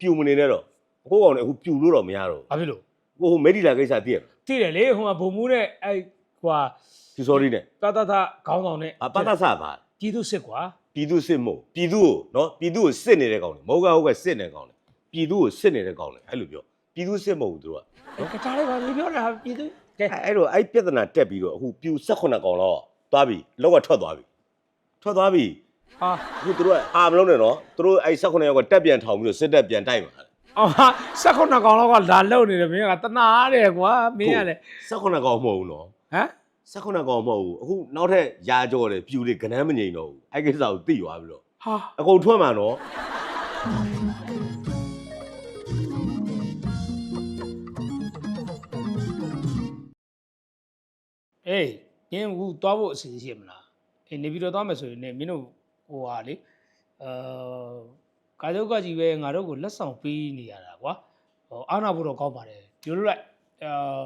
ပြူမနေနဲ့တော့အခုကောင်လည်းအခုပြူလို့တော့မရတော့ဘာဖြစ်လို့ဘူးကိုဟိုမေဒီလာကိစ္စသိရလားသိတယ်လေဟိုမှာဘုံမူးနဲ့အဲ့ဟိုဟာဖြူစောရီနဲ့တတထခေါင်းဆောင်နဲ့အပတ္တဆပါပြည်သူစစ်ကွာပြည်သူစစ်မို့ပြည်သူကိုနော်ပြည်သူကိုစစ်နေတဲ့ကောင်လေမဟုတ်ကဟုတ်ကစစ်နေတဲ့ကောင်လေပြည်သူကိုစစ်နေတဲ့ကောင်လေအဲ့လိုပြောပြည်သူစစ်မဟုတ်ဘူးသူတို့ကကတားလေးပါလူပြောတာပြည်သူကဲအဲ့အဲ့တော့အဲ့ပြဿနာတက်ပြီးတော့အခုပြူ18ကောင်လောက်သွားပြီလောက်ကထွက်သွားပြီထွက်သွားပြီ ဟာအခုသူတို့ကအာမလုံးနဲ့နော်သူတို့အဲ့18ယောက်ကတက်ပြန်ထောင်ပြီးတော့စစ်တက်ပြန်တိုက်မှာအော်ဟာ၁၉ကောင်လောက်ကလာလုံနေတယ်မင်းကတနာတယ်ကွာမင်းကလည်း18ကောင်မဟုတ်ဘူးနော်ဟမ်18ကောင်မဟုတ်ဘူးအခုနောက်ထပ်ရာကြော်တယ်ပြူတွေကနန်းမငိန်တော့ဘူးအဲ့ကိစ္စကိုသိသွားပြီတော့ဟာအကုန်ထွက်မှာနော်အေးမင်းကသွားဖို့အစီအစဉ်ရှိမလားအေးနေပြီးတော့သွားမယ်ဆိုရင်ねမင်းတို့ ဟိုဟာလေအာကာချုပ်ကကြီးပဲငါတို့ကိုလက်ဆောင်ပေးနေရတာကွာဟိုအာနာဖို့တော့ကောင်းပါတယ်ဒီလိုလိုက်အာ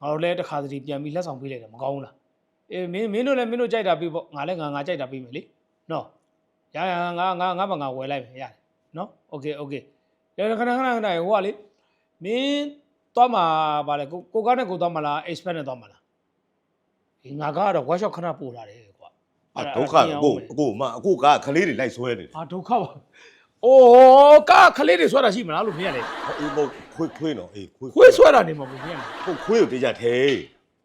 ငါတို့လည်းတစ်ခါတည်းပြန်ပြီးလက်ဆောင်ပေးလိုက်တယ်မကောင်းဘူးလားအေးမင်းမင်းတို့လည်းမင်းတို့ကြိုက်တာပေးပေါ့ငါလည်းငါငါကြိုက်တာပေးမယ်လေနော်ရရငါငါငါဘာငါဝယ်လိုက်မယ်ရတယ်နော်โอเคโอเคရခဏခဏခဏဟိုကလေမင်းသွားမှာဗာလေကိုကိုကားနဲ့ကိုသွားမှာလား expert နဲ့သွားမှာလား ဒီငါကတော့ workshop ခဏပို့လာတယ်ကွာ အဒုက္ခအခုအခုမအခုကခလေးတွေလိုက်ဆွဲနေတယ်အာဒုက္ခပါအိုးကာခလေးတွေဆွဲတာရှိမလားလို့မင်းကလေအေးဘုတ်ခွေးခွေးနော်အေးခွေးခွေးဆွဲတာနေမှာဘူးမင်းကလေခုခွေးကိုတေးကြထဲ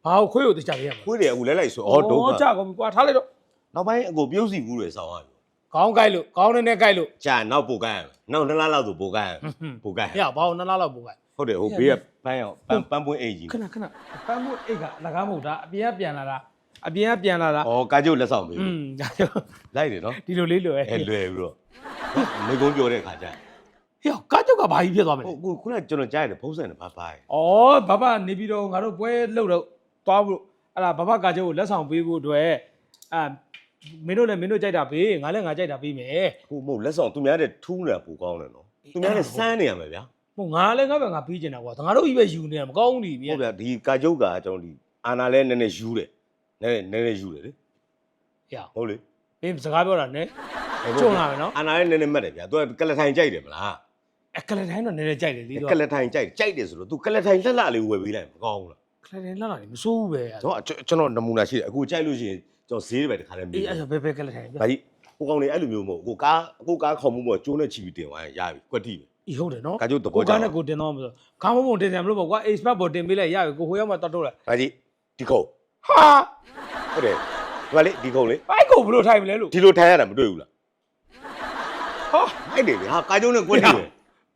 ဘာကိုခွေးကိုတခြားပြရမှာခွေးတွေအခုလဲလိုက်ဆွဲဩဒုက္ခကြကုန်ပြီကွာထားလိုက်တော့နောက်ပိုင်းအကိုပြုတ်စီဘူးတွေဆောင်းရပြီခေါင်းကိုက်လို့ခေါင်းနဲ့နဲ့ကိုက်လို့ကြာနောက်ပိုကန်းနောက်နှစ်လလောက်ဆိုပိုကန်းဟွန်းဟွန်းပိုကန်းဟဲ့ဘာလို့နှစ်လားလောက်ပို့ကိုက်ဟုတ်တယ်ဟိုဘေးကပန်းရောက်ပန်းပန်းပွင့်အိတ်ကြီးခဏခဏပန်းမှုအိတ်ကလကားမဟုတ်တာအပြင်ကပြန်လာတာ အပြင်ကပြန်လာတာဩကာကျုပ်လက်ဆောင်ပေးอืมဒါကြောင့်လိုက်တယ်နော်ဒီလိုလေးလွယ်အဲလွယ်ပြီးတော့မေကုန်းပြောတဲ့ခါကျဟေ့ကားကြောက်ကဘာကြီးဖြစ်သွားမလဲဟိုခုခုနကျွန်တော်ကြားရတယ်ဖုံးဆန်တယ်ဘာဘာဩဘဘနေပြီးတော့ငါတို့ပွဲလှုပ်တော့သွားဖို့အဲ့ဒါဘဘကာကျောကိုလက်ဆောင်ပေးဖို့အတွက်အာမင်းတို့လည်းမင်းတို့ကြိုက်တာပေးငါလည်းငါကြိုက်တာပေးမယ်ဟိုမဟုတ်လက်ဆောင်သူများတဲ့ထူးနေတာပိုကောင်းတယ်နော်သူများတဲ့စမ်းနေရမယ်ဗျာဟိုငါလည်းငါပဲငါပေးချင်တာကွာငါတို့ကြီးပဲယူနေတာမကောင်းဘူးဒီမြဟုတ်ဗျာဒီကာကျုပ်ကကျွန်တော်ဒီအာနာလဲနည်းနည်းယူတယ် နည်းနည်းနည်းနည်းယူတယ်လေရဟုတ်လေမင်းစကားပြောတာနဲ့ကျွန်းလာမယ်နော်အာနာလဲနည်းနည်းမှတ်တယ်ဗျာသူကကလထိုင်ကြိုက်တယ်မလားအကလတိုင်းတော့နည်းနည်းကြိုက်တယ်လေတော့ကလထိုင်ကြိုက်ကြိုက်တယ်ဆိုတော့ तू ကလထိုင်လှလှလေးဝယ်ပေးလိုက်မကောင်းဘူးလားကလတိုင်းလှလာနေမစိုးဘူးပဲကျွန်တော်ကျွန်တော်နမူနာရှိတယ်အခုကြိုက်လို့ရှိရင်ကျွန်တော်ဈေးတွေပဲတခါတည်းမြအေးည်အဲ့ဒါဘယ်ဘယ်ကလတိုင်းဘာကြီးဟိုကောင်လေးအဲ့လိုမျိုးမဟုတ်ဘူးကိုကားကိုကားခေါ်မှုပေါ့ကျိုးနဲ့ချီပြီးတင်သွားရင်ရပြီကွက်တိပဲအေးဟုတ်တယ်နော်ကာကျုပ်သဘောကိုကျကားတယ်နဲ့ကိုတင်တော့မဆိုခေါင်းမပုံတင်တယ်မလို့ပေါ့ကွာ expert ပေါ်တင်ပေးလိုက်ရပြီကိုဟိုရောက်မှတတ်တော့လိုက်ဘာကြီးဒီခုံ ဟာဟုတ်တယ်ဒီကလေးဒီခုံလေးဘိုက်ကိုဘလို့ထိုင်မလဲလို့ဒီလိုထိုင်ရတာမတွေ့ဘူးလားဟာအဲ့တယ်လေဟာကာကျုံနဲ့ကွက်တိပဲ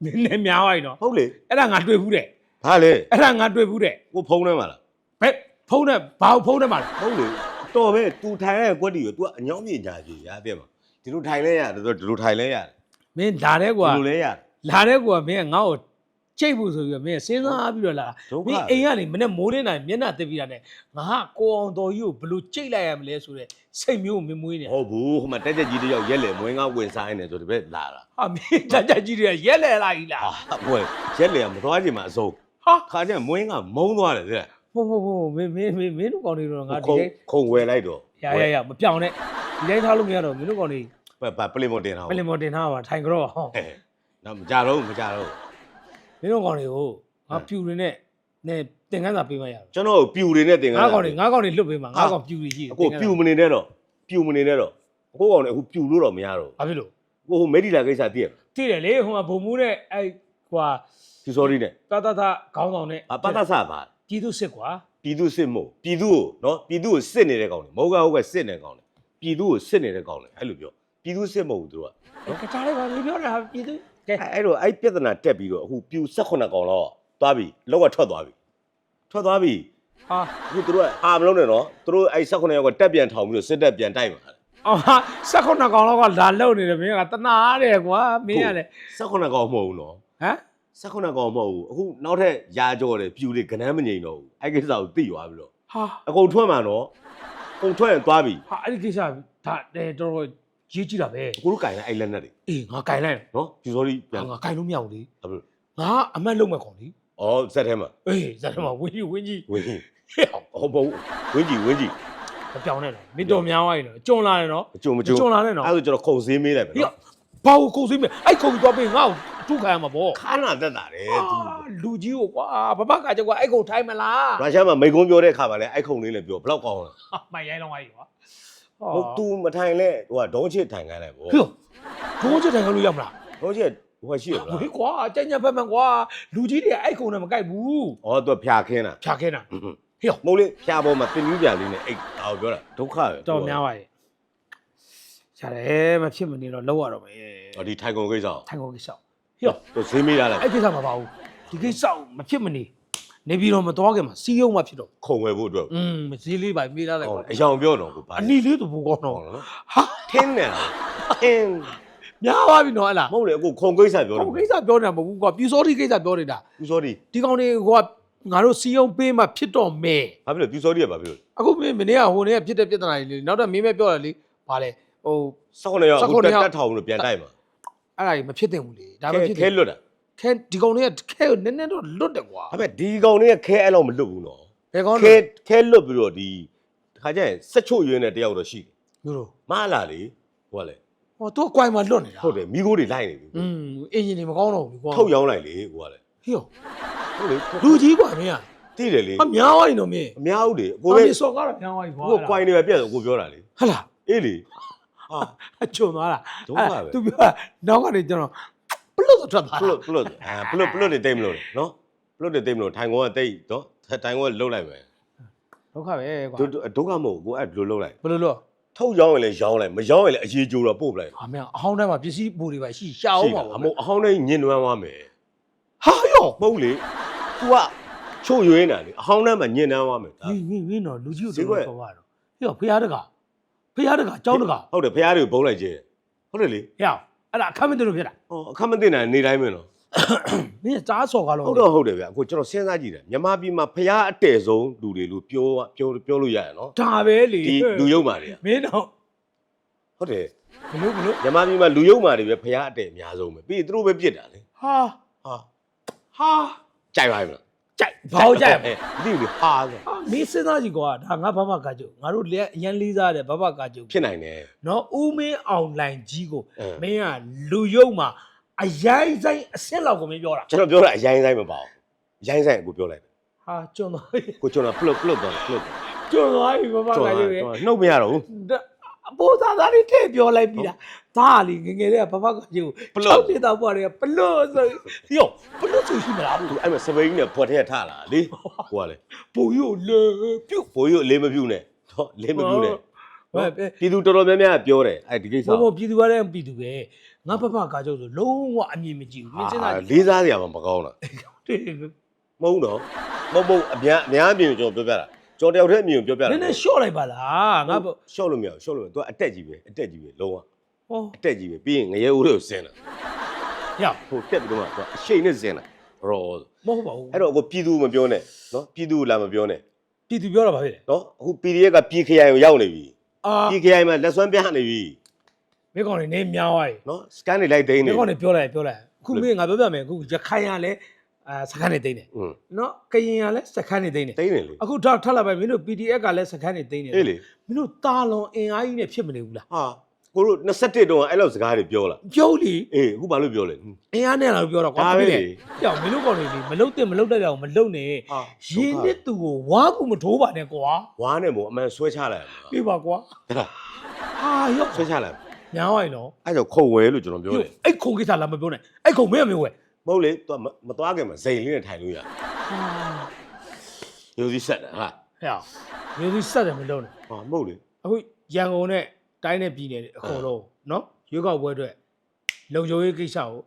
နည်းနည်းများသွားပြီနော်ဟုတ်လေအဲ့ဒါငါတွေ့ဘူးတဲ့ဘာလဲအဲ့ဒါငါတွေ့ဘူးတဲ့ကိုဖုံးထဲမှာလားဘယ်ဖုန်းနဲ့ဘာဖုန်းနဲ့မှာလဲဟုတ်လေတော်ပဲ तू ထိုင်ရတဲ့ကွက်တိပဲ तू ကအညောင်းမြင်ကြကြီးရတဲ့မှာဒီလိုထိုင်လဲရတယ်ဆိုတော့ဒီလိုထိုင်လဲရတယ်မင်းလာတဲ့ကွာဒီလိုလဲရတယ်လာတဲ့ကွာမင်းကငါ့ကို ချိတ်ဖို့ဆိုပြီးတော့မင်းကစဉ်းစားပြီးတော့လာတာဒုက္ခမင်းအိမ်ကနေမနဲ့မိုးလင်းတိုင်းမျက်နှာတက်ပြီးတာနဲ့ငါကကိုအောင်တော်ကြီးကိုဘယ်လို့ချိတ်လိုက်ရမလဲဆိုတဲ့စိတ်မျိုးကိုမင်းမွေးနေဟုတ်ဘူးဟိုမှာတက်တက်ကြီးတယောက်ရက်လေမွေးငါဝင်စားနေတယ်ဆိုဒီဘက်လာတာဟာမင်းကြကြကြီးတွေကရက်လဲလာကြီးလားဟာဘွယ်ရက်လေကမသွားချင်မှအစိုးဟာခါကျရင်မွေးငါမုန်းသွားတယ်တဲ့ဟုတ်ဟုတ်ဟုတ်မင်းမင်းမင်းမင်းတို့ကောင်တွေတော့ငါဒီခုံတိုင်းခုံဝယ်လိုက်တော့ရရရမပြောင်းနဲ့ဒီတိုင်းထားလို့မရတော့မင်းတို့ကောင်တွေဘယ်ဘာပလင်မတင်တာပလင်မော်တင်ထားပါထိုင်ကြတော့ဟောဟဲ့နော်မကြတော့မကြတော့ မင်းတို့ကောင်တွေကိုငါပြူတွေနဲ့နဲ့တင်ကန်းစာပေးမှရတော့ကျွန်တော်ပြူတွေနဲ့တင်ငါကောင်တွေငါကောင်တွေလွတ်ပေးမှာငါကောင်ပြူတွေကြီးအခုပြူမနေနဲ့တော့ပြူမနေနဲ့တော့အခုကောင်လည်းအခုပြူလို့တော့မရတော့ဘာဖြစ်လို့ဘူးကိုဟိုမေဒီလာကိစ္စသိရလားသိတယ်လေဟိုမှာဘုံမူးနဲ့အဲ့ဟွာဖြူစောရီနဲ့တတထခေါင်းဆောင်နဲ့အပတ္တဆပါပြည်သူစစ်ကွာပြည်သူစစ်မို့ပြည်သူကိုနော်ပြည်သူကိုစစ်နေတဲ့ကောင်လေမဟုတ်ကဟုတ်ကစစ်နေတဲ့ကောင်လေပြည်သူကိုစစ်နေတဲ့ကောင်လေအဲ့လိုပြောပြည်သူစစ်မဟုတ်ဘူးသူတို့ကကတားလေးပါလူပြောတာပြည်သူ ကဲအဲ့အဲ့တော့အဲ့ပြဿနာတက်ပြီးတော့အခုပြူ18ကောင်လောက်သွားပြီလောက်ကထွက်သွားပြီထွက်သွားပြီဟာအခုသူတို့ကအာမလုံးနဲ့နော်သူတို့အဲ့18ယောက်ကတက်ပြန်ထောင်ပြီးတော့စစ်တက်ပြန်တိုက်မှာအော်ဟာ၁၉ကောင်လောက်ကလာလုံနေတယ်မင်းကတနာတယ်ကွာမင်းကလည်း18ကောင်မဟုတ်ဘူးနော်ဟမ်18ကောင်မဟုတ်ဘူးအခုနောက်ထပ်ရာကြော်တယ်ပြူတွေကနန်းမငိန်တော့ဘူးအဲ့ကိစ္စကိုသိသွားပြီတော့ဟာအကုန်ထွက်မှာနော်အကုန်ထွက်ရင်သွားပြီဟာအဲ့ဒီကိစ္စဒါတော်တော် ရေးကြည့်တာပဲအခုတို့ကင်လိုက်အဲ့လက်နဲ့တွေအေးငါကင်လိုက်နော်ပြူစောရီပြန်ငါကင်လို့မရဘူးလေဟုတ်ပြီငါအမတ်လုံးမဲ့ကောင်လေဩဇက်ထဲမှာအေးဇာတ်ထဲမှာဝင်းကြီးဝင်းကြီးဝင်းကြီးဟဲ့အောင်ဟုတ်ဘူးဝင်းကြီးဝင်းကြီးမပြောင်းနဲ့တော့မင်းတော်များသွားရင်တော့ကြုံလာတယ်နော်အကျုံမကျုံကြုံလာတယ်နော်အဲ့ဒါဆိုကျွန်တော်ခုံစင်းမေးလိုက်မယ်ဟေ့နော်ဘာကိုကုန်စိမ့်မယ်အဲ့ကုန်သွားပေးငါ့ကိုထုခံရမှာပေါ့ခါနာတက်တာတယ်သူအာလူကြီးကိုကွာဘဘကကြောက်ကအဲ့ကုန်ထိုင်းမလားရုရှားမှာမိကုံးပြောတဲ့အခါမှာလည်းအိုက်ခုံလေးလည်းပြောဘယ်တော့ကောင်းလဲဟာမိုင်ရိုင်းတော့ပါကြီးကွာ ဟုတ် तू မထိုင်လဲဟိုကဒုံးချစ်ထိုင်ခိုင်းလိုက်ပေါ့ဟေ့ဘုံချက်တိုင်ကလို့ရမလားဒုံးချစ်ဟိုကရှိရမလားဝေးကွာကြက်ညက်ဖက်မှန်ကွာလူကြီးတွေအဲ့ကုန်နဲ့မကိုက်ဘူးဩ तू ဖြာခင်းတာဖြာခင်းတာဟွန်းဟွန်းဟေ့မဟုတ်လေဖြာပေါ်မှာတင်ပြီးပြန်လေးနဲ့အိတ်အော်ပြောတာဒုက္ခပဲတော်များပါရဲ့ရတယ်မဖြစ်မနေတော့လောက်ရတော့မယ်ဟောဒီထိုင်ကုန်ကိစ္စထိုင်ကုန်ကိစ္စဟေ့သူဈေးမေးရလိုက်အဲ့ကိစ္စမပါဘူးဒီကိစ္စမဖြစ်မနေ နေပြီးတော့မတော်ခင်မှာစီးရုံမှဖြစ်တော့ခုံဝယ်ဖို့အတွက်อืมဈေးလေးပါမေးလာလိုက်ဟုတ်ကွာအယောင်ပြောတော့ကိုပါအနီလေးသူဘူကောင်းတော့ဟုတ်နော်ဟာထင်းနေတာထင်းများပါပြီနော်ဟဲ့လားမဟုတ်လေအခုခုံကိစ္စပြောဟိုတော့ကိစ္စပြောနေတာမဟုတ်ဘူးကွာပြူစောတိကိစ္စပြောနေတာပြူစောဒီဒီကောင်တွေကငါတို့စီယုံပေးမှဖြစ်တော့မယ်ဘာဖြစ်လဲပြူစောဒီကဘာဖြစ်လဲအခုမင်းမနေ့ကဟိုနေ့ကဖြစ်တဲ့ပြဿနာတွေလေနောက်တော့မင်းမဲပြောရလေဗာလဲဟို16ရောက်16အခုတက်ရောက်တက်ထောင်လို့ပြန်တိုက်မှာအဲ့ဒါကြီးမဖြစ်သင့်ဘူးလေဒါမခဲဖြစ်သခဲင့်လွတ်တာ ခဲဒီကောင်တွေကခဲကိုနည်းနည်းတော့လွတ်တယ်ကွာဒါပေမဲ့ဒီကောင်တွေကခဲအဲ့လောက်မလွတ်ဘူးနော်ဘယ်ကောင်ခဲလဲခဲလွတ်ပြီးတော့ဒီတခါကျရင်စက်ချို့ရွေးနေတယောက်တော့ရှိတယ်ယူလို့မလာလေဟိုကလေဟောသူကကွိုင်မှာလွတ်နေတာဟုတ်တယ်မိခိုးတွေလိုက်နေပြီอืมအင်ဂျင်တွေမကောင်းတော့ဘူးကွာထုတ်ရောင်းလိုက်လေဟိုကလေဟေ့ရောဟုတ်လေလူကြီးကွာမင်းကသိတယ်လေအများဝိုင်းတော့မင်းအများဦးလေကိုကိုပဲပဲစော်ကားတော့များဝိုင်းကွာကိုကွိုင်းနေပဲပြက်ဆိုကိုပြောတာလေဟဟလားအေးလေဟာအချုံသွားတာဒုက္ခပဲသူပြောတာနောက်ကနေကျွန်တော် ပလွတ်တော့ထွက်သွားပလွတ်ပလွတ်အာပလွတ်ပလွတ်တွေတိတ်မလို့လေနော်ပလွတ်တွေတိတ်မလို့ထိုင်ကောကတိတ်နော်ထိုင်ကောကလှုပ်လိုက်မယ်ဒုက္ခပဲကွာဒုဒုက္ခမဟုတ်ဘူးကိုအဲ့လိုလှုပ်လိုက်ဘယ်လိုလို့ထုတ်ရောင်းရင်လည်းရောင်းလိုက်မရောင်းရင်လည်းအရေးကြိုးတော့ပို့ပလိုက်ဟာမင်းအဟောင်းတိုင်းမှာပစ္စည်းပူတွေပါရှိရှာအောင်ပါအမဟုတ်အဟောင်းတိုင်းညင်နွမ်းသွားမယ်ဟာယောမဟုတ်လေ तू ကချို့ရွေးနေတာလေအဟောင်းတိုင်းမှာညင်နွမ်းသွားမယ်ဒါမင်းမင်းမင်းတော့လူကြီးကိုဈေးတော်ကွက်တော်ခေါ်ရတော့ဟေ့ဖရားတကဖရားတကကျောင်းတကဟုတ်တယ်ဖះတွေကိုဘုံလိုက်ကျဲဟုတ်တယ်လေဟေ့ အဲ့ဒါအခမ်းမတင်လို့ဖြစ်တာဟောအခက်မသိနိုင်နေတိုင်းပဲနော်မင်းကြားစော်ကားလို့ဟုတ်တော့ဟုတ်တယ်ဗျအခုကျွန်တော်စဉ်းစားကြည့်တယ်မြန်မာပြည်မှာဖះအတဲဆုံးလူတွေလို့ပြောပြောပြောလို့ရရနော်ဒါပဲလေဒီလူယုံမာတွေကမင်းတော့ဟုတ်တယ်ဘလို့ဘလို့မြန်မာပြည်မှာလူယုံမာတွေပဲဖះအတဲအများဆုံးပဲပြီးရင်သူတို့ပဲပြစ်တာလေဟာဟာဟာကြိုက်ပါမလား ကြိုက်ဘာလို့ကြိုက်မသိဘူးလေဟာဆိုဟာမင်းစဉ်းစားကြည့်ကွာဒါငါဘဘကာကျုပ်ငါတို့လက်အရန်လေးစားတယ်ဘဘကာကျုပ်ဖြစ်နိုင်တယ်နော်ဦးမင်းအောင်လိုင်ကြီးကိုအင်းမင်းကလူယုံမှာအရိုင်းဆိုင်အဆင့်လောက်ကိုမင်းပြောတာကျွန်တော်ပြောတာအရင်ဆိုင်မပါဘူးအရင်ဆိုင်ကိုပြောလိုက်တယ်ဟာကျွန်းသွားပြီကိုကျွန်တော်ပလုတ်ပလုတ်တော့ပလုတ်ကျွန်းသွားပြီဘဘကျွန်ကာကျုပ်ရဲ့တော်နှုတ်မရတော့ဘူး အပေါ်သားသားလေးထည့်ပြောလိုက်ပြီလားဒါလီငယ်ငယ်လေးကဘဘကာကျုပ်ပလွတ်6နှစ်သားဘွားတွေကပလွတ်ဆိုယောပလွတ်ဆိုရှိမလားဘူးသူအဲ့မှာစပိန်နဲ့ဖွက်ထဲထလာလေကိုကလေပူယိုလေပြုတ်ဘိုးကြီးကိုအလေးမပြုနဲ့တော့အလေးမပြုနဲ့ဟဲ့ပြည်သူတော်တော်များများကပြောတယ်အဲ့ဒီကိစ္စဘောဘောပြည်သူကလည်းပြည်သူပဲငါဘဘကာကျုပ်ဆိုလုံးဝအမြင်မကြည့်ဘူးမင်းစဉ်းစားကြည့်လေးစားစရာမှမကောင်းတာတယ် မဟုတ်တော့မဟုတ်မဟုတ်အများအများအမြင်ကိုကျွန်တော်ပြောပြတာ ကျွန်တော်တယောက်တည်းအမြင်ကိုပြောပြတာနည်းနည်းရှော့လိုက်ပါလားငါဘရှော့လို့မရဘူးရှော့လို့မရဘူး तू အတက်ကြီးပဲအတက်ကြီးပဲလုံးဝဟောအတက်ကြီးပဲပြီးရင်ငရဲဦးတွေကိုဆင်းတာရဟိုတက်ပြီးတော့မှ तू အရှိန်နဲ့ဆင်းတာရောမဟုတ်ပါဘူးအဲ့တော့အခုပြည်သူမပြောနဲ့နော်ပြည်သူလာမပြောနဲ့ပြည်သူပြောတာပါဖြစ်တယ်နော်အခု PDF ကပြည်ခရိုင်ကိုရောက်နေပြီအာပြည်ခရိုင်မှာလက်စွမ်းပြနေပြီမိကောင်နေနေများသွားပြီနော်စကန်တွေလိုက်သိမ်းမိနေကောင်နေပြောလိုက်ပြောလိုက်အခုမင်းငါပြောပြမယ်အခုရခိုင်ရလဲ အာစခန်းနေသိမ့်တယ်อืมနော်ကရင်ရလဲစခန်းနေသိမ့်တယ်သိမ်းနေလေအခုထောက်ထပ်လာပဲမင်းတို့ PDF ကလည်းစခန်းနေသိမ့်တယ်အေးလေမင်းတို့တာလွန်အင်အားကြီးနဲ့ဖြစ်မနေဘူးလားဟာကိုတို့21တုန်းကအဲ့လိုစကားတွေပြောလာပြောလီအေးအခုဘာလို့ပြောလဲဟွန်းအင်အားနဲ့လာပြောတော့ကွာဒါပဲလေပြောင်းမင်းတို့ကောင်နေလေမလုတ်တဲ့မလုတ်တဲ့ကောင်မလုတ်နဲ့ဟာရင်းနဲ့သူကိုဝါကူမထိုးပါနဲ့ကွာဝါနဲ့မို့အမှန်ဆွဲချလိုက်ရမှာပြပါကွာဟဲ့လားဟာရော့ဆွဲချလိုက်ညာဝိုင်းနော်အဲ့ကြောင့်ခုံဝဲလို့ကျွန်တော်ပြောတယ်အဲ့ခုံကိစ္စလာမပြောနဲ့အဲ့ခုံမင်းမင်းဝဲ မဟုတ်လေသူကမသွားခင်မှာဇိမ်လေးနဲ့ထိုင်လို့ရရိုးစည်းဆက်တယ်ဟာဟဲ့ရေဒီစက်တယ်မလုပ်နဲ့ဟာမဟုတ်လေအခုရန်ကုန်နဲ့တိုင်းနဲ့ပြည်နယ်တွေအကုန်လုံးနော်ရွေးကောက်ပွဲအတွက်လုံခြုံရေးကိစ္စကို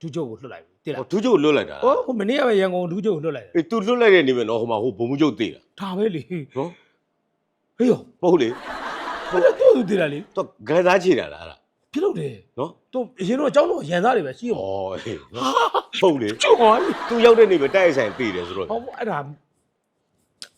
ဒုချုပ်ကိုလွှတ်လိုက်ပြီတိလားဟိုဒူးချုပ်လွတ်လိုက်တာလားဟိုမနေ့ကပဲရန်ကုန်ဒုချုပ်ကိုလွှတ်လိုက်တယ်အေး तू လွတ်လိုက်တဲ့နေပဲနော်ဟိုမှာဟိုဘုံမှုချုပ်သေးတာဒါပဲလေနော်ဟေးရောမဟုတ်လေသူ့သူတည်တာလေ तू ဂန်သားချေတာလားအဲ့ဒါ ဖြစ်လို့တယ် နော် သူအရင်တော့အเจ้าတော့ရန်သားတွေပဲရှိရော ဩအေးနော်ဟုတ်လေ ချုပ်သွားပြီ तू ရောက်တဲ့နေပဲတိုက်ဆိုင်ပြေးတယ်ဆိုတော့ ဟောအဲ့ဒါ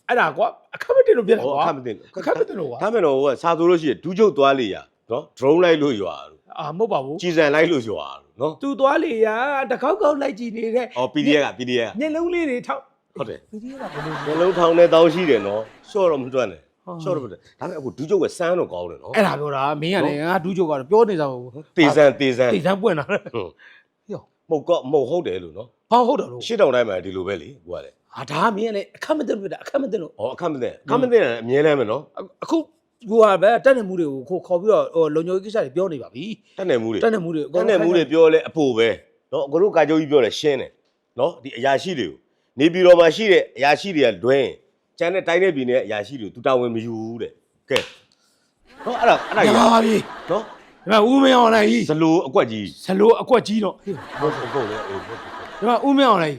အဲ့ဒါကွာအခက်မတင်လို့ဖြစ်တာ ဟော ကွာ အခက်မသိဘူး အခက်မတင်လို့ကွာ ဒါမဲ့တော့ဟိုကစာသူလို့ရှိရင်ဒူးချုပ်သွားလေရနော် drone လိုက်လို့ရွာလို့ အာမဟုတ်ပါဘူး ကြည်စံလိုက်လို့ရွာလို့နော် သူသွားလေရတကောက်ကောက်လိုက်ကြည့်နေတဲ့ အော် PDF က PDF က ညလုံးလေးတွေထောက် ဟုတ်တယ် ပြည်ကြီးကဘယ်လို နှလုံးထောင်နဲ့တောင်းရှိတယ်နော်ရှော့တော့မတွက်နဲ့ ဟာ ရှော့တော့ဒါပေမဲ့အခုဒူးချုပ်ကစမ်းတော့ကောင်းတယ်နော်အဲ့ဒါပြောတာမင်းကလည်းငါဒူးချုပ်ကတော့ပြောနေစားပါဘူးတေဆန်တေဆန်တေဆန်ပွင့်လာတယ်ဟုတ်မဟုတ်ကောမဟုတ်ဟုတ်တယ်လို့နော်ဟာဟုတ်တယ်လို့ရှစ်တောင်တိုင်းမှာဒီလိုပဲလေကိုကလည်းဟာဒါမင်းကလည်းအခက်မသိလို့ပြတာအခက်မသိလို့ဩအခက်မသိအခက်မသိတယ်အမြဲတမ်းပဲနော်အခုကိုကပဲတက်နေမှုတွေကိုခေါ်ခေါ်ပြီးတော့ဟိုလုံခြုံရေးကိစ္စတွေပြောနေပါပြီတက်နေမှုတွေတက်နေမှုတွေတက်နေမှုတွေပြောလဲအဖို့ပဲနော်အကိုတို့ကာကြိုးကြီးပြောလဲရှင်းတယ်နော်ဒီအရာရှိတွေကိုနေပြည်တော်မှာရှိတဲ့အရာရှိတွေကလွှဲရင် ကျန်တဲ့တိုင်းနဲ့ပြည်နဲ့အရာရှိတွေသူတာဝန်မယူဘူးတဲ့ကဲနော်အဲ့ဒါအဲ့ဒါကြီးပါပြီနော်ဒီမှာဦးမင်းအောင်လိုက်ကြီးဇလိုအကွက်ကြီးဇလိုအကွက်ကြီးတော့ဟုတ်ဟုတ်လေဒီမှာဦးမင်းအောင်လိုက်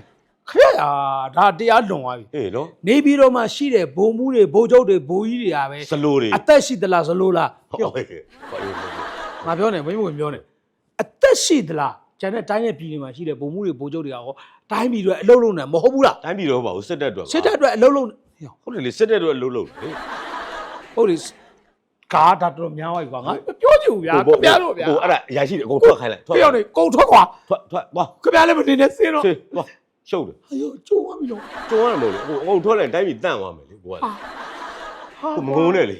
ခဲ့တာဒါတရားလွန်သွားပြီအေးနော်နေပြီးတော့မှရှိတဲ့ဘုံမှုတွေဘိုးချုပ်တွေဘိုးကြီးတွေအားပဲဇလိုတွေအသက်ရှိသလားဇလိုလားဟုတ်ကဲ့ငါပြောနေမင်းမပြောနေအသက်ရှိသလားကျန်တဲ့တိုင်းရဲ့ပြည်တွေမှာရှိတဲ့ဘုံမှုတွေဘိုးချုပ်တွေကရောတိုင်းပြည်တွေအလုပ်လုပ်နေမဟုတ်ဘူးလားတိုင်းပြည်တော့မဟုတ်စစ်တပ်တွေစစ်တပ်တွေအလုပ်လုပ် ဟုတ်တယ်လေစစ်တပ်အတွက်လှုပ်လှုပ်လေဟုတ်လေကားဒါတော်များသွားပြီကွာငါပြောချင်ဘူးဗျာခင်ဗျားတို့ဗျာဟိုအဲ့ဒါအရာရှိတွေအကုန်ထွက်ခိုင်းလိုက်ထွက်ပြောနေကုန်ထွက်ကွာထွက်ထွက်သွားခင်ဗျားလည်းမနေနဲ့စင်းတော့ဆေးသွားရှုပ်တယ်အယောကျိုးသွားပြီတော့ကျုံရတယ်မဟုတ်လေဟိုအကုန်ထွက်လိုက်တိုင်းပြည်တန့်သွားမယ်လေကိုကဟာကိုမငုံနဲ့လေ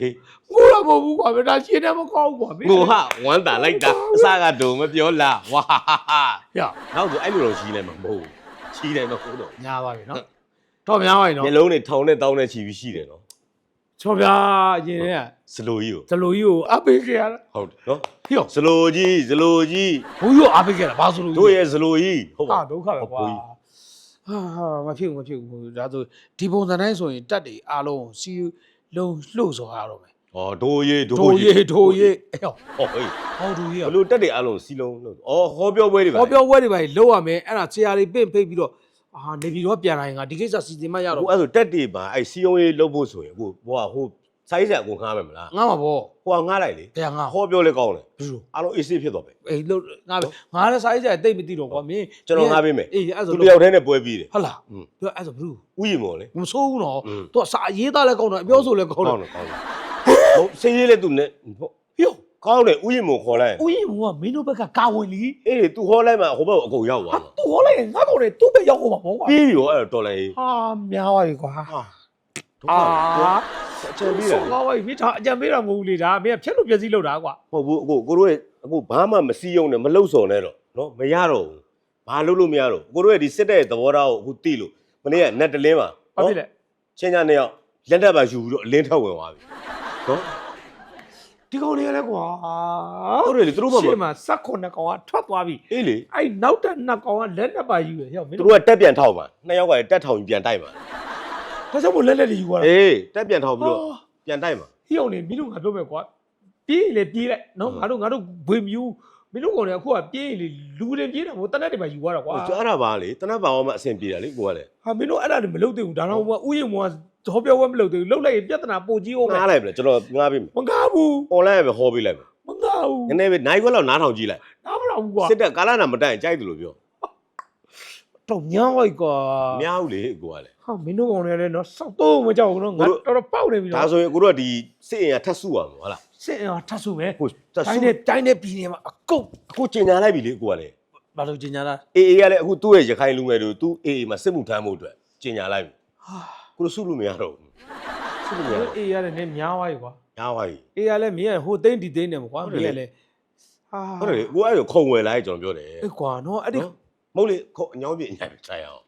ငိုရမဟုတ်ဘူးကွာဗျာဒါရှင်းတယ်မကောင်းဘူးကွာငိုဟာဝမ်းတာလိုက်တာအစကဒုံမပြောလားဝါဟာဟာဟာရနောက်ဆိုအဲ့လိုတော့ရှိနိုင်မှာမဟုတ်ဘူးရှိနိုင်မှာဟုတ်တော့ညာပါပြီနော် တော့များပါပြီနော်မျက်လုံးတွေထောင်နဲ့တောင်းနဲ့ချီပြီးရှိတယ်နော်ချောဗျာအရင်ကဇလိုကြီးကိုဇလိုကြီးကိုအပေးခဲ့ရတာဟုတ်တယ်နော်ဟေ့ဇလိုကြီးဇလိုကြီးဘူးရောအပေးခဲ့တာဘာဆိုလို့တို့ရဲ့ဇလိုကြီးဟုတ်ပါဟာဒုက္ခပဲကွာဟာဟာမဖြစ်ဘူးမဖြစ်ဘူးဒါဆိုဒီပုံစံတိုင်းဆိုရင်တက်တွေအားလုံးစီလုံးလှုပ်စော်ရတော့မယ်ဩဒိုရေးဒိုရေဒိုရေအဲ့ဟောဟောဟေးဟောဒိုရေဘလို့တက်တွေအလုံးစီလုံးလို့ဩဟောပြောပွဲတွေပါဟောပြောဝဲတွေပါလောက်ရမယ်အဲ့ဒါဆရာတွေပင့်ဖိတ်ပြီးတော့ အာနေပြည်တော်ပြန်လာရင်ငါဒီကိစ္စစီစဉ်မှရတော့ဟိုအဲ့ဆိုတက်တေပါအဲ့စီယုံရေးလုပ်ဖို့ဆိုရင်ဟိုဟိုဟာဟိုစိုင်းဆက်အကုန်ငားမယ်မလားငါမှာပေါ့ဟိုဟာငားလိုက်လေတရားငါဟဟောပြောလဲကောင်းတယ်ဘူးလို့အားလုံးအေးဆေးဖြစ်တော့ပဲအေးလို့ငါပဲငါလည်းစာရေးကြတိတ်မသိတော့ကွာမင်းကျွန်တော်ငားပေးမယ်အေးအဲ့ဆိုသူတယောက်တည်းနဲ့ပွဲပြီးတယ်ဟုတ်လားသူကအဲ့ဆိုဘူးဥယျာဉ်မော်လေမစိုးဘူးနော်သူကစာရေးသားလဲကောင်းတယ်အပြောဆိုလဲကောင်းတယ်ကောင်းတယ်ကောင်းတယ်ဟိုစေးရေးလဲသူနဲ့ပေါ့ယော ကောင်းတယ်ဥယျာဉ်မော်ခေါ်လိုက်ဦးရင်ကမင်းတို့ဘက်ကကာဝင်လီအေးသူဟောလိုက်မှဟိုဘက်အကုန်ရောက်သွားဟာသူဟောလိုက်ရင်ငါကောင်လေသူ့ပဲရောက်ကုန်မှာမဟုတ်ကွာပြီးပြီရောအဲ့တော့တော်လိုက်ဟာများပါပြီကွာဟာဒုက္အာခအချမ်းပြီးတာဆောပါပြီမိသားအကြံပေးတာမဟုတ်ဘူးလေဒါမင်းကဖြက်လို့ပြည့်စည်လို့တာကွာမဟုတ်ဘူးအခုကိုတို့ရဲ့အခုဘာမှမစီးယုံနဲ့မလှုပ်စော်နဲ့တော့နော်မရတော့ဘူးဘာလုပ်လို့မရတော့ဘူးကိုတို့ရဲ့ဒီစစ်တဲ့သဘောထားကိုအခုသိလို့မနေ့ကနက်တလင်းပါဘာဖြစ်လဲချင်းချာနှစ်ယောက်လက်တက်ပါယူပြီးတော့အလင်းထောက်ဝင်သွားပြီနော် ဒီကောင်လေးလည်းကွာဟုတ်တယ်လေသူတို့မှမရှေ့မှာစက်ခုနှစ်ကောင်ကထွက်သွားပြီအေးလေအဲ့နောက်တဲ့နှစ်ကောင်ကလက်နှစ်ပါယူရဟဲ့မင်းသူတို့ကတက်ပြန်ထောက်ပါနှစ်ယောက်ကလည်းတက်ထောင်ပြီးပြန်တိုက်ပါဒါကြောင့်မို့လက်လက်တွေယူသွားတာအေးတက်ပြန်ထောက်ပြီးတော့ဟာပြန်တိုက်ပါဟိအောင်နေမင်းတို့ငါပြောမယ်ကွာပြေးရင်လေပြေးလိုက်နော်ဟုတ်ငါတို့ငါတို့ဘွေမြူးမင်းတို့ကောင်တွေအခုကပြေးရင်လေလူတွေပြေးတာမို့တနက်တွေမှာယူသွားတာကွာဟိုအဲ့ဒါပါလေတနတ်ပါအောင်မအဆင်ပြေတာလေကိုကလည်းဟာမင်းတို့အဲ့ဒါတွေမလုပ်သေးဘူးဒါတော့ဟိုကဥယျာဉ်မောက ဟောပြောဝဲမလုပ်သေးဘူးလုပ်လိုက်ရင်ပြဿနာပိုကြီးအောင်မယ်ငားလိုက်ပြီကျွန်တော်ငားပေးမယ်မကားဘူး online ပဲဟောပေးလိုက်မယ်မကားဘူးနည်းနည်းပဲနိုင်ခွက်လောက်နားထောင်ကြည့်လိုက်နားမလောက်ဘူးကွာစစ်တက်ကာလနာမတိုင်ကြိုက်တယ်လို့ပြောတော့ညောင်းလိုက်ကွာမများဘူးလေကိုကလည်းဟာမင်းတို့ကောင်တွေလည်းနော်စောက်တော့မကြောက်ဘူးနော်ငါတို့တော်တော်ပေါက်နေပြီဒါနော်ဆိုရင်ကိုတို့ကဒီစစ်အင်ကထပ်စုရမှာဟုတ်လားစစ်အောင်ထပ်ဆုမယ်ဟိုတက်တိုင်းစုနဲ့တိုင်းနဲ့ပြည်နေမှာအကုတ်အခုကျင်ညာလိုက်ပြီလေကိုကလည်းဘာလို့ကျင်ညာလားအေးအေးကလည်းအခုသူ့ရဲ့ရခိုင်လူငယ်တို့သူ့အေးအေးမှာစစ်မှုထမ်းဖို့အတွက်ကျင်ညာလိုက်ပြီဟာ ကိုတို့စုလို့မရတော့ဘူးစုလို့မရတော့အေးရတယ်နည်းများသွားပြီကွာညားသွားပြီအေးရလဲမင်းကဟိုသိန်းဒီသိန်းနေမှာကွာဟုတ်မတယ်င်းလေကလည်းဟာဟုတ်တယ်လေကိုအဲ့ဒါခုံဝယ်လိုက်ကျွန်တော်ပြောတယ်အေးကွာနော်အဲ့ဒီနော်မဟုတ်လေခုံအညောင်းပြအညာပြဆိုင်အောင်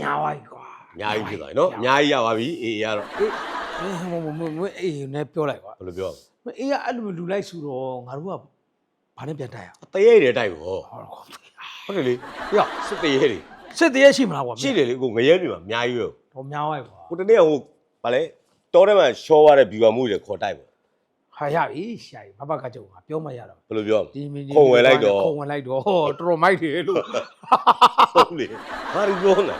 ညာသွားပြီကွာအများကြီးဖြစ်သွားပြီနော်အများကြီးရပါပြီအေးအေးရတော့အေးမင်းမမမအေးနဲ့ပြောလိုက်ကွာဘယ်လိုပြောမအေးကအဲ့လိုလူလိုက်ဆိုတော့ငါတို့ကဘာနဲ့ပြန်တိုက်ရတရေတွေတိုက်ပေါ့ဟောကွာဟုတ်တယ်လေရစစ်တရေတွေစစ်တည်းရှိမလားကွာရှိတယ်လေကိုငရဲပြီမှာအများကြီးပဲ တော့များသွားပြီကွာဟိုတနေ့ကဟိုဗာလဲတောထဲမှာရှောသွားတဲ့ဘီဝါမှုတွေခေါ်တိုက်ပေါ့ဟာရပြီရှာပြီဘဘကကြောက်ငါပြောမှရတော့ဘယ်လိုပြောဒီမင်းခုံဝယ်လိုက်တော့ခုံဝင်လိုက်တော့ဟောတော်တော်မိုက်တယ်လို့ဟုတ်လေဘာလို့ပြောနေ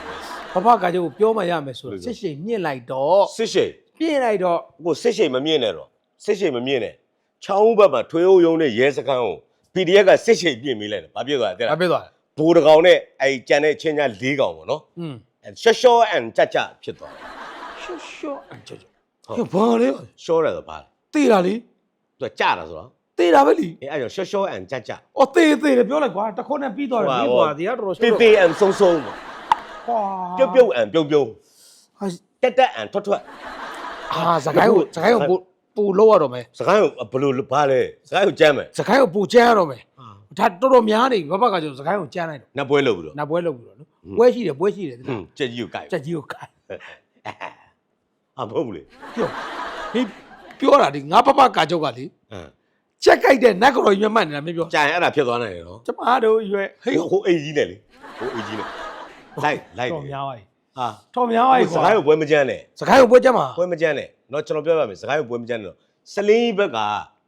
ဘဘကကြောက်ပြောမှရမယ်ဆိုတော့စစ်ရှိန်မြင့်လိုက်တော့စစ်ရှိန်ပြင့်လိုက်တော့ကိုစစ်ရှိန်မမြင့်နဲ့တော့စစ်ရှိန်မမြင့်နဲ့ချောင်းဦးဘက်မှာထွေးအုံယုံနဲ့ရဲစခန်းကို PDF ကစစ်ရှိန်ပြင်ပေးလိုက်တယ်ဘာဖြစ်သွားလဲတဲ့ဘာဖြစ်သွားလဲဘိုးတကောင်နဲ့အဲကြံတဲ့ချင်းချင်း၄ကောင်ပေါ့နော်อืมအဲ ရှော့ရှော့အန်ကြကြဖြစ်သွားတယ်ရှော့ရှော့အန်ကြောက်ဟုတ်ဟဲ့ဘာလဲရှော့တယ်ဆိုဘာလဲတေးတာလေသူကကြတာဆိုတော့တေးတာပဲလीအဲအဲ့ကြောင့်ရှော့ရှော့အန်ကြကြအော်တေးတေးတယ်ပြောလိုက်ကွာတခုနဲ့ပြီးသွားတယ်ပြီးသွားတယ်ကတော်တော်ရှော့တေးတေးအန်ဆုံဆုံပေါ့ကွာပြုတ်ပြုတ်အန်ပြုတ်ပြုတ်ဟာတက်တက်အန်ထွက်ထွက်အာစကိုင်းကိုစကိုင်းကိုပူပူလောက်ရတော့မယ်စကိုင်းကိုဘယ်လိုဘာလဲစကိုင်းကိုကြမ်းမယ်စကိုင်းကိုပူကျဲရတော့မယ် ဒါတော်တော်များနေဘဘကကြောင့်စကိုင်းကိုကြမ်းလိုက်တော့ နတ်ပွဲလုပ်ပြီးတော့ နတ်ပွဲလုပ်ပြီးတော့နော် อืม ပွဲရှိတယ်ပွဲရှိတယ် ဟွန်းကြက်ကြီးကိုကြိုက် ကြက်ကြီးကိုကိုင် အာမဟုတ်ဘူးလေ ပြောဒီပြောတာဒီငါဘဘကကြောက်ကလေ ဟမ် ချက်ကြိုက်တဲ့နတ်ကတော်ရွက်မှတ်နေတာမင်းပြော ကြာရင်အဲ့ဒါဖြစ်သွားနိုင်တယ်နော် ကျမတို့ရွက်ဟေး ဟိုအိတ်ကြီးနဲ့လေဟိုအိတ်ကြီးနဲ့လိုက်လိုက် တော် တယ် များပါပြီ ဟာ တော်များပါပြီ စကိုင်းကိုပွဲမကြမ်းနဲ့ စကိုင်းကိုပွဲကြမှာ ပွဲမကြမ်းနဲ့เนาะကျွန်တော်ပြောပြမယ်စကိုင်းကိုပွဲမကြမ်းနဲ့တော့စလင်းဘက်က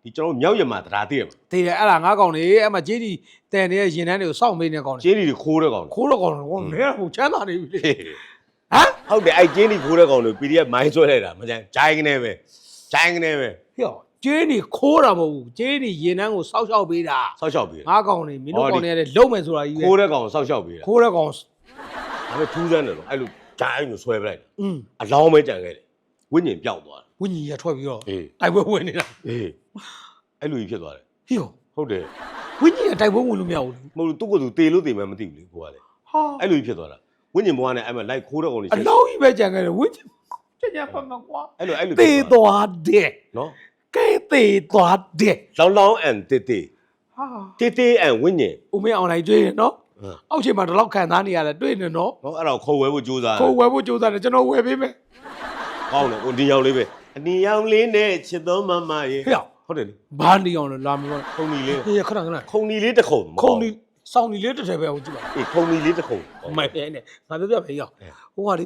ဒီကျွန်တော်မြောက်ရမှာတရားတည့်ရမှာတည်တယ်အဲ့ဒါငါကောင်နေအဲ့မှာဂျေးဒီတန်နေတဲ့ရင်တန်းတွေကိုစောင့်မေးနေကောင်နေကျင်းဒီခိုးတဲ့ကောင်ခိုးတော့ကောင်တော့ကောင်နေဟိုချမ်းသာနေပြီလေဟေးဟမ်ဟုတ်တယ်အဲ့ကျင်းဒီခိုးတဲ့ကောင်တွေ PDF မိုင်းဆွဲလိုက်တာမကြမ်းဂျိုင်းကနေပဲဂျိုင်းကနေပဲဟေ့ဂျေးဒီခိုးတာမဟုတ်ဘူးဂျေးဒီရင်တန်းကိုစောက်ရှောက်ပေးတာဆောက်ရှောက်ပြီးငါကောင်နေမင်းတို့ကောင်နေရတဲ့လုံမယ်ဆိုတာကြီးပဲခိုးတဲ့ကောင်ဆောက်ရှောက်ပြီးတာခိုးတဲ့ကောင်ဒါပေမဲ့ထူးဆန်းတယ်တော့အဲ့လိုဂျိုင်းကိုဆွဲပလိုက်တာอืมအလောင်းပဲကြံခဲ့တယ်ဝိညာဉ်ပျောက်သွားတယ်ဝင်းကြီးရထွက်ပြီးတော့အေး တိုက်ပွဲဝင်နေတာ အေး အဲ့လိုကြီးဖြစ်သွားတယ်ဟေ့ဟုတ်တယ်ဝင်းကြီးရတိုက်ပွဲဝင်လို့မရဘူးလေမဟုတ်ဘူးသူ့ကိုယ်သူတေလို့တေမှမသိဘူးလေကိုကလေဟာအဲ့လိုကြီးဖြစ်သွားတာဝိညာဉ်ဘဝနဲ့အဲ့မှာလိုက်ခိုးတဲ့ကောင်တွေအလောင်းကြီးပဲကြံခဲ့တယ်ဝင်းကြီးကြံကြပါမကွာအဲ့လိုအဲ့လိုတေးသွားတယ်နော်ကဲတေးသွားတယ်လောင်းလောင်းအန်တေတေဟာတေတေအန်ဝိညာဉ်ဦးမင်းအောင်လိုက်တွေ့ရနော်ဟမ်အောက်ချိန်မှာဒီလောက်ခံစားနေရတယ်တွေ့နေနော်နော်အဲ့တော့ခေါ်ဝဲဖို့ကြိုးစားတယ်ကိုယ်ဝယ်ဖို့ကြိုးစားတယ်ကျွန်တော်ဝယ်ပေးမယ်ကောင်းတယ်ကိုဒီရောင်လေးပဲအနီရောင်လေးနဲ့ချစ်တော်မမရေဟေ့ ဟုတ်တယ်လေဘာနေအောင်လဲလာမလို့ခုံနီလေးဟေးခဏခဏခုံနီလေးတစ်ခုံခုံဒီစောင်းဒီလေးတစ်ထည်ပဲဟိုကြည့်ပါအေးခုံနီလေးတစ်ခုံမိုင်နဲ့ငါပြောပြမယ်ရောက်အဲ ဟိုကလေ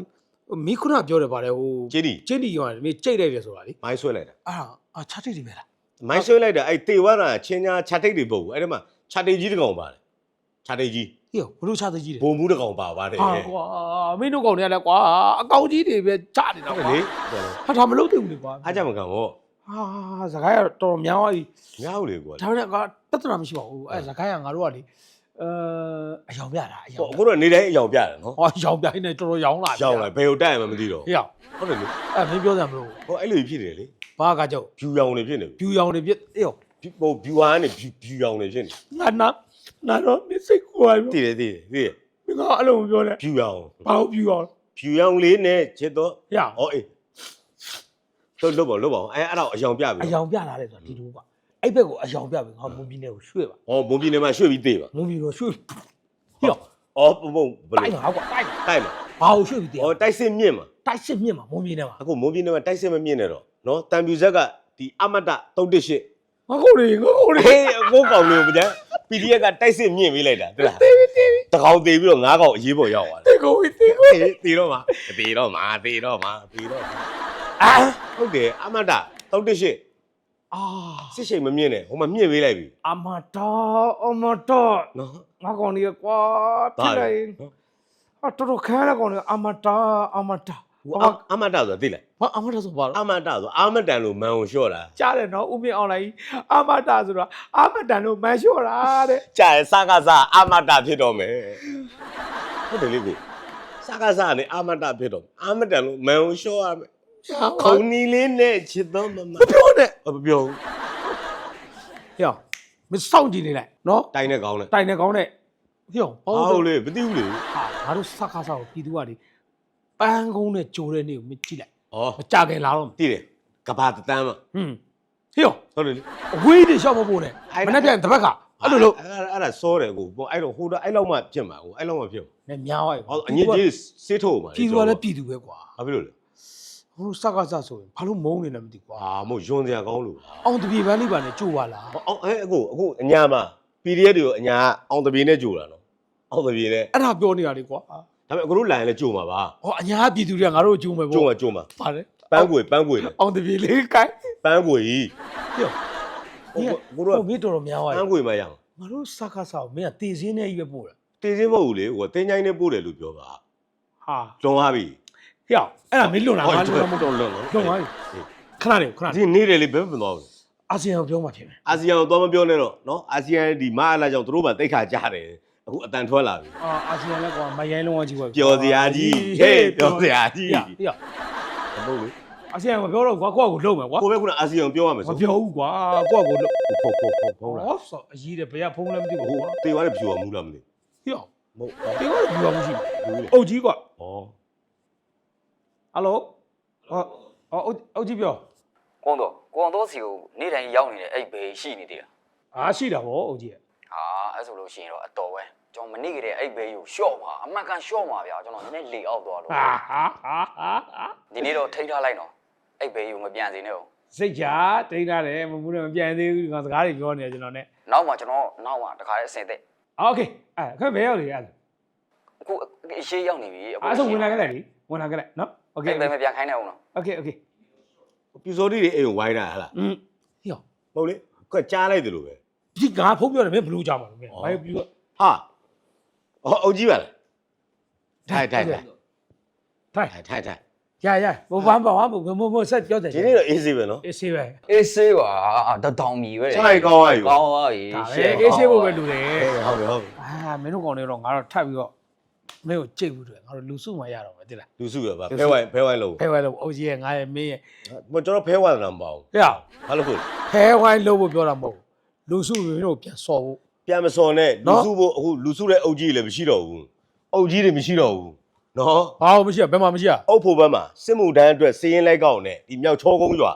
မိခုနပြောတယ်ပါတယ်ဟိုကျင်းဒီကျင်းဒီရောမင်းကြိတ်လိုက်တယ်ဆိုတာလေမိုင်းဆွဲလိုက်တာအာအာချတိတွေပဲလားမိုင်းဆွဲလိုက်တာအဲ့တေဝါတာချင်းညာခြာတိတ်တွေပုတ်ဘူးအဲ့ဒီမှာခြာတိတ်ကြီးတစ်ကောင်ပါတယ်ခြာတိတ်ကြီးဟေ့ဘလို့ချသိကြီးတယ်ဘုံမှုတစ်ကောင်ပါပါတယ်ဟာကွာမင်းတို့ကောင်တွေကလည်းကွာအကောင်ကြီးတွေပဲချနေတာဟုတ်ကွာလေ ဟာဒါမလုပ်သေးဘူးလေကွာ အားကြမကန်ဘော ဟာစကားရတော်တော်များသွားပြီများဦးလေကွာဒါပေမဲ့ကပြဿနာမရှိပါဘူးအဲစကားရငါတို့ကလေအဲအယောင်ပြတာအယောဟိုင်အခုတော့နေတိုင်းအယောင်ပြတယ်နော်ဟောရောင်ပြိုင်းနေတော်တော်ရောင်လာရောင်လာဘယ်ကိုတက်ရမှမသိတော့ဟေ့ရောက်ဟုတ်တယ်လေအဲမင်းပြောစရာမလိုဟိုအဲ့လိုကြီးဖြစ်တယ်လေဘာကကြောက်ဖြူရောင်တွေဖြစ်နေပြီဖြူရောင်တွေပြစ်အေးရောဟိုဖြူဟာကနေဖြူဖြူရောင်တွေဖြစ်နေငါနာနာတော့မစိတ်ကိုရပြီတည်တယ်တည်တယ်တည်တယ်မင်းကအဲ့လိုမပြောနဲ့ဖြူရောင်ဘာလို့ဖြူရောင်ဖြူရောင်လေးနဲ့ချစ်တော့ဟေ့ဟော အေးတော့လုတ်ပါလုတ်ပါအဲ့အဲ့တော့အယောင်ပြပြီအယောင်ပြလာတယ်ဆိုတာဒီလိုကအဲ့ဘက်ကိုအယောင်ပြပြီငါမွန်ပြည်နယ်ကိုရွှေ့ပါဟောဘုံပြည်နယ်မှာရွှေ့ပြီးသေးပါမွန်ပြည်တော့ရွှေ့ဟေ့ရောအော်ဘုံဘုံဘယ်တိုက်လိုမှာကွာတိုက်မှာတိုက်မှာဘာကိုရွှေ့ပြီးတည်ဟောတိုက်စစ်မြင့်မှာတိုက်စစ်မြင့်မှာမွန်ပြည်နယ်မှာအခုမုံပြည်နယ်မှာတိုက်စစ်မမြင့်နဲ့တော့နော်တန်ပြူဇက်ကဒီအမတ318ငါကိုလေငါကိုလေဟေးအကိုကောင်လေးကိုဗျာ PDF ကတိုက်စစ်မြင့်ပေးလိုက်တာတွေ့လားတေးပြီတေးပြီတကောင်သေးပြီးတော့ငါးကောင်အရေးပေါ်ရောက်သွားတယ်တေကိုဝီတေကိုဟေးတေးတော့မှာတေးတော့မှာတေးတော့မှာတေးတော့မှာ အာဟုတ်တယ်အမတ318အာစစ်ရှိန်မမြင့်နဲ့ဟိုမှာမြင့်ပေးလိုက်ပြီအမတော်အမတော်နော်ငါကောင်ကြီးကွာဖြစ်လိုက်ဟာတော်တော်ခဲတဲ့ကောင်ကြီးအမတာအမတာဟိုအမတဆိုတာသိလားဘာအမတာဆိုပါတော့အမတဆိုအာမတန်လို့မန်ကိုလျှော့တာကြားတယ်နော်ဦးမင်းအောင်လိုက်အမတာဆိုတော့အမတန်လို့မန်လျှော့တာတဲ့ကြာရင်စကားစားအာမတဖြစ်တော့မယ်ဟုတ်တယ်လေကိုစကားစားနဲ့အာမတဖြစ်တော့အာမတန်လို့မန်ကိုလျှော့ရမယ် ခုံနီလေးနဲ့ချစ်တော့မမမပြောနဲ့မပြောဘူးဟေ့မစောင့်ကြည့်နေလိုက်နော်တိုင်းနဲ့ကောင်းနဲ့တိုင်နေကောင်းနဲ့ဟေ့ဟောလေမသိဘူးလေဟာငါတို့စကားစားကိုပြည်သူကလေပန်းကုန်းနဲ့ကြိုးတဲ့နေ့ကိုမကြည့်လိုက်ဩမကြခင်လာတော့တည်တယ်ကဘာတန်းမဟွန်းဟေ့ဟုတ်တယ်လေ အဝေးတွေရှောက်မဖို့နဲ့မနေ့ပြန်တစ်ဘက်ကအဲ့လိုလို့အဲ့အဲ့ဒါစောတယ်ကိုပေါ့အဲ့တော့ဟိုတော့အဲ့လောက်မှဖြစ်မှာကိုအဲ့လောက်မှဖြစ်မှာနဲ့များသွားပြီဟောအငြင်းကြီးစေးထုတ်မှာပြည်သူကလည်းပြည်သူပဲကွာဘာဖြစ်လို့လဲ ဟိုစကားစားဆိုရင်ဘာလို့မုန်းနေလဲမသိကွာအာမို့ယွန်စရာကောင်းလို့အောင်တပြေပန်းလေးပါနဲ့ကြိုးပါလားအောင်အဲအခုအခုအညာမှာ PDF တွေကိုအညာအောင်တပြေနဲ့ကြိုတာနော်အောင်တပြေနဲ့အဲ့ဒါပြောနေတာလေကွာဒါပေမဲ့အခုတို့လိုင်းလည်းကြိုမှာပါဟောအညာပြည်သူတွေကငါတို့ကြိုးမယ်ကြိုပေါ့မှာကြိုမှာပါတယ်ပန်းကွေပန်းကွေလေအောင်တပြေလေးကိုင်းပန်းကွေကြီးပြောဟိုဒီကိုတို့ဟိုမင်းတော်တော်များသွားပပြီန်းကွေမှာရအောင်ငါတို့စကားစားကိုမင်းကတေစင်းနဲ့ကြီးပဲပို့တာတေးစင်းမဟုတ်ဘူးလေဟိုတင်းချိုင်းနဲ့ပို့တယ်လို့ပြောပါဟာလွန်သွားပြီ ဟေ့အဲ့ဒါမင်းလွန်လာငါလွန်လာမဟုတ်တော့လွန်နော်လွန်သွားပြီခဏနေခဏနေဒီနေ့တယ်လေဘယ်မှမသွားဘူးအာဆီယံကိုပြောမှဖြစ်မယ်အာဆီယံကိုသွားမပြောနဲ့တော့နော်အာဆီယံဒီမအားလာကြောင့်သူတို့ဘာတိတ်ခါကြတယ်အခုအတန်ထွက်လာပြီအာအာဆီယံလည်းကွာမရိုင်းလုံးဝကြီးပဲပျော်စရာကြီးဟေးပျော်စရာကြီးဟေ့ဟေ့မဟုတ်ဘူးအာဆီယံကပြောတော့ကွာကိုယ့်ကိုလုံးမယ်ကွာကိုပဲခုနအာဆီယံပြောရမယ်မဆိုပြောဘူးကွာကိုယ့်ကိုလုံးဟုတ်ဟုတ်ဟုတ်ဟုတ်လားဟောဆောအကြီးတယ်ဘယ်ကဖုန်းလဲမသိဘူးဟိုကွာတေးသွားတယ်ဖြူအောင်မူလားမသိဟေ့ဘူးမဟုတ်တေကတော့ဘူးအောင်မရှိဘူးလေဘူးအုတ်ကြီးကွာဩ ဟယ်လိုဟောဟောအုတ်အုတ်ကြီးပြော ကွန်တော့ကွန်တော့စီကိုနေ့တိုင်းရောက်နေတယ်အဲ့ဘေးရှိနေသေးတာ အားရှိတာဗောအုတ်ကြီးက ဟာအ အဲ့ဆိုလို့ရှိရင်တော့အတော်ပဲကျွန်တော်မနေ့ကတည်းကအဲ့ဘေးကိုရှော့ပါအမှန်ကန်ရှော့ပါဗျာကျွန်တော်နည်းနည်းလေအောက်သွားလို့ ဟာဟာဟာဟာဟာ ဒီနေ့တော့ထိထားလိုက်တော့အဲ့ဘေးကိုမပြန်စေနဲ့ဟုတ် စိတ်ချတိတ်ထားတယ်မမူးနဲ့မပြန်သေးဘူးဒီကောင်စကားတွေပြောနေတယ်ကျွန်တော်နဲ့ နောက်မှကျွန်တော်နောက်မှတခါလေးအစင်သက် โอเคအဲ့ခွဲဘယ်ရောက်လေအဲ့ အခုအရေးရောက်နေပြီအခု အဲ့ဆိုဝင်လာခဲ့လိုက်လေဝင်လာခဲ့လိုက်နော် โอเค အဲ့ဘေးမပြန်ခိုင်းနဲ့ဦးနော် โอเคโอเค ပြူစောတိတွေအိမ်ကိုဝိုင်းတာဟဟလား อืมဟေ့ မဟုတ်လေခွက်ကြားလိုက်တယ်လို့ပဲ ဒီကားဖုန်းပြောတယ်မင်းဘလူးကြမှာလို့မင်းဘာပြူ ဟာဟောအုတ်ကြီးပါလားထိုင်ထိုင်ထိုင် ထိုင် ထိုင်ထိုင်ထိုင် ရရဘဘာဘာဘာမမဆက်ပြောတယ် ဒီနေ့တော့အေးစေးပဲနော် အေးဆေးပဲ အေးဆေးပါတတောင်မီပဲ ဆိုင်ကောင်းသွားပြီ ကောင်းသွားပြီ ဒါပဲအေးဆေးဖို့ပဲလူတယ် ဟုတ်ပြီဟုတ်ပြီ အာမင်းတို့ကောင်တွေတော့ငါတော့ထပ်ပြီးတော့ မင်းကိုကြိတ်ဘူးတယ်ငါတို့လူစုမှရတော့မယ်တိလားလူစုရပါဖဲဝိုင်းဖဲဝိုင်းလို့ဖဲဝိုင်းလို့အိုကြီးရဲ့ငါရဲ့မင်းရဲ့မကျွန်တော်ဖဲဝိုင်းတာမပါဘူးဟဲ့ဘာလို့ဖို့ဖဲဝိုင်းလို့ဖို့ပြောတာမဟုတ်လူစုမင်းတို့ပြန်စော်ဖို့ပြန်မစော်နဲ့နော်လူစုဖို့အခုလူစုတဲ့အုတ်ကြီးတွေလည်းမရှိတော့ဘူးအုတ်ကြီးတွေမရှိတော့ဘူးနော်ဘာလို့မရှိရဘယ်မှာမရှိရအုတ်ဖို့ဘက်မှာစစ်မှုတန်းအတွက်စည်ရင်လိုက်ကောက်နဲ့ဒီမြောက်ချောကုန်းရွာ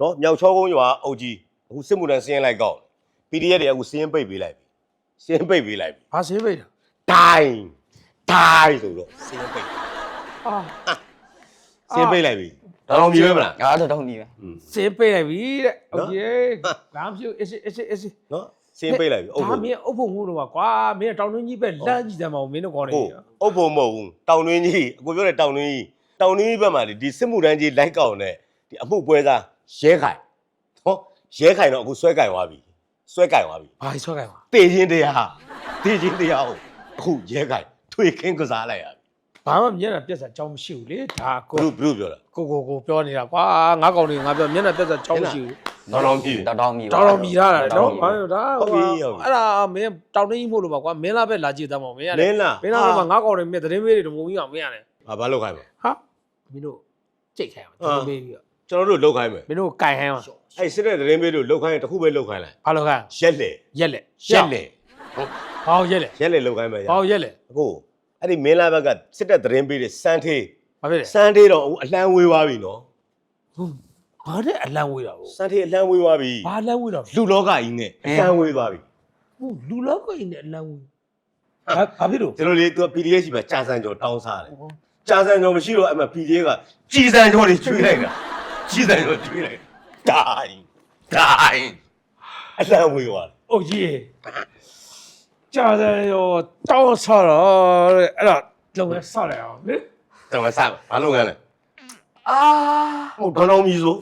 နော်မြောက်ချောကုန်းရွာအုတ်ကြီးအခုစစ်မှုတန်းစည်ရင်လိုက်ကောက် PDF တွေအခုစည်ရင်ပိတ်ပေးလိုက်ပြီစည်ရင်ပိတ်ပေးလိုက်ပြီဘာဆေးပိတ်တာဒိုင်း ဒိုင်းဆိုတော့စည်ရင်ပိတ် အာ စည်ရင်ပိတ်လိုက်ပြီတော်တော်မြည်ပဲမလား ငါတတောင်မီပဲ อืม ဆေးပိတ်လိုက်ပြီတဲ့ နော် โอเคဘာမှမဖြစ်အေးအေးအေးအေး နော်စည်ရင်ပိတ်လိုက်ပြီအုတ် ဒါ ဖို့ မင်းအုပ်ဖို့မှုတော့ကွာမင်းတောင်တွင်းကြီးပဲလမ်းကြည့်တယ်မဟုတ်မင်းတို့ကောင်းနေ ဟုတ်အုတ်ဖို့မဟုတ်ဘူးတောင်တွင်းကြီးအကိုပြောတဲ့တောင်တွင်းကြီးတောင်တွင်းကြီးဘက်မှာလေဒီစစ်မှုတန်းကြီးလိုက်ကောက်နဲ့ဒီအမှုပွဲစားရဲခိုင်ဟောရဲခိုင်တော့အခုဆွဲကင်သွားပြီဆွဲကင်သွားပြီ ဘာဆွဲကြပါ တေချင်းတရားတေချင်းတရားကိုအခုရဲခိုင် ထွေခင်းကစားလိုက်ရပြီဘာမှမျက်နှာပြက်စာအကြောင်းမရှိဘူးလေဒါဘကိုလို့ဘလို့ပြောတာကိုကိုကိုပြောနေတာကွာငါကောင်တွေငါပြောမျက်နှာပြက်စာအကြောင်းမရှိဘူးတော်တော်မြည်တတောင်မီတော်တော်မြည်ထားတာနော်ဘာလို့ဒါဟုတ်ပြီဟုတ်ပြီ အဲ့ဒါမင်းတောင်တင်းကြီးမို့လို့ပါကွာမင်းလာပဲလာကြည့်တတ်မှာမင်းရတယ်လင်းလားမင်းလာပဲမှာငါကောင်တွေမြက်သတင်းမေးတွေတမုံကြီးအောင်မင်းရတယ်ဟာဘာလုပ်ခိုင်းမလဲ ဟာမင်းတို့ကြိတ်ခိုင်းအောင်သတင်းမေးပြီးတော့ကျွန်တော်တို့လုပ်ခိုင်းမယ်မင်းတို့ကင်ဟမ်းအောင်အဲ့စစ်တဲ့သတင်းပေးလို့လုပ်ခိုင်းရင်တစ်ခုပဲလုပ်ခိုင်းလိုက်ဘာလို့ခိုင်းရက်လေရက်လက်ရက်လေ ဘာလို့ရက်လက်ရက်လေလုပ်ခိုင်းမယ်ရဘာလို့ရက်လက်အခုအဲ့ဒီမင်းလာဘက်ကစစ်တဲ့သတင်းပေးတဲ့စမ်းသေးဘာဖြစ်လဲစမ်းသေးတော့အခုအလံဝေးသွားပြီနော်ဘာတဲ့အလံဝေးတာကိုစမ်းသေးအလံဝေးသွားပြီဘာလံဝေးတာလူလောကကြီးနဲ့အလံဝေးသွားပြီဟုတ်လူလောကကြီးနဲ့အလံဝေးဘာဘာဖြစ်လို့ကျွန်တော်လေသူက PDF ရှိမှာကြာစံကျော်တောင်းစားတယ်ကြာစံကျော်မရှိတော့အဲ့မှာ PDF ကကြီးစံကျော်တွေချွေးလိုက်တာကြီးစံကျော်ချွေးလိုက်ဒိုင်းဒိုင်းအလံဝေးသွားတယ်အိုကြီး ကြာတယ်ရောတောင်းဆော်တော့တဲ့အဲ့ဒါလုံရဆော်လိုက်အောင်လေကျွန်တော်စားဘာလုပ်ငန်းလဲအာဟုတ်တော်တော်မြည်ဆို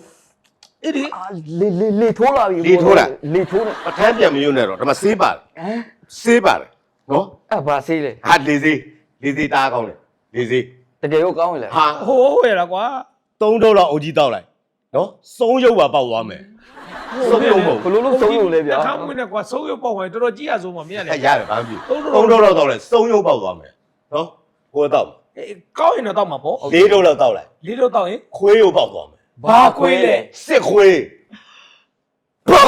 အဲ့ဒီအာလေလေလေထိုးလာပြီလေထိုးလာလေထိုးနေပထမ်းပြန်မယုံနဲ့တော့ဒါမှဆေးပါတယ်ဟမ်ဆေးပါတယ်နော်အဲ့ဘာဆေးလဲဟာလေစေးလေစေးတားကောင်းတယ်လေစေးတကယ်ရောကောင်းလေဟာဟိုးရတာကွာသုံးတော့လောက်အုပ်ကြီးတောက်လိုက်နော်စုံးရုပ်ပါပေါက်သွားမယ် စုံးရုပ်ပေါ့ဘလို့လို့သုံးရုံလဲဗျာထောင်းဝင်နဲ့ကွာဆုံးရုပ်ပေါ့ဝင်တော်တော်ကြီးရဆုံးမှာမင်းရလေအဲ့ရတယ်ဘာမှမဖြစ်သုံးတော့လောက်တောက်လိုက်စုံးရုပ်ပေါက်သွားမယ်နော်ကိုယ်တော့အေးကောင်းရင်တော့တောက်မှာပေါ့လေးတော့လောက်တောက်လိုက်လေးတော့တောက်ရင်ခွေးရုပ်ပေါက်သွားမယ်ဘာခွေးလဲစစ်ခွေးဘာ